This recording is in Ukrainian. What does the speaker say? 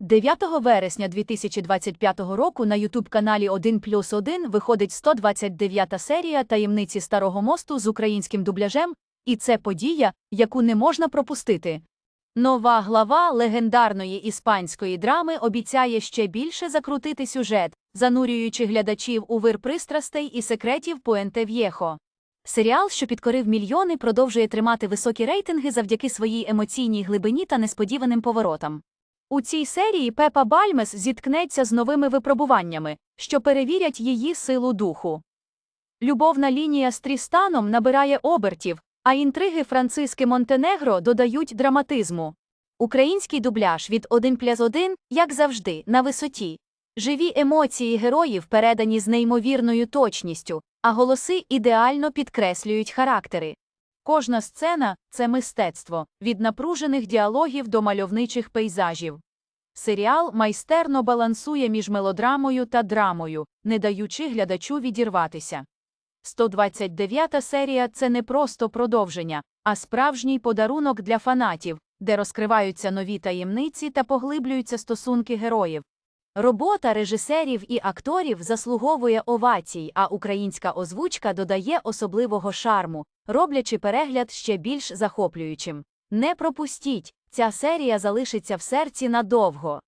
9 вересня 2025 року на ютуб-каналі 1 плюс 1 виходить 129 серія таємниці Старого мосту з українським дубляжем, і це подія, яку не можна пропустити. Нова глава легендарної іспанської драми обіцяє ще більше закрутити сюжет, занурюючи глядачів у вир пристрастей і секретів Пуенте В'єхо. Серіал, що підкорив мільйони, продовжує тримати високі рейтинги завдяки своїй емоційній глибині та несподіваним поворотам. У цій серії Пепа Бальмес зіткнеться з новими випробуваннями, що перевірять її силу духу. Любовна лінія з Трістаном набирає обертів, а інтриги Франциски Монтенегро додають драматизму. Український дубляж від 1 плюс 1, як завжди, на висоті. Живі емоції героїв передані з неймовірною точністю, а голоси ідеально підкреслюють характери. Кожна сцена це мистецтво, від напружених діалогів до мальовничих пейзажів. Серіал майстерно балансує між мелодрамою та драмою, не даючи глядачу відірватися. 129 серія це не просто продовження, а справжній подарунок для фанатів, де розкриваються нові таємниці та поглиблюються стосунки героїв. Робота режисерів і акторів заслуговує овацій, а українська озвучка додає особливого шарму, роблячи перегляд ще більш захоплюючим. Не пропустіть, ця серія залишиться в серці надовго.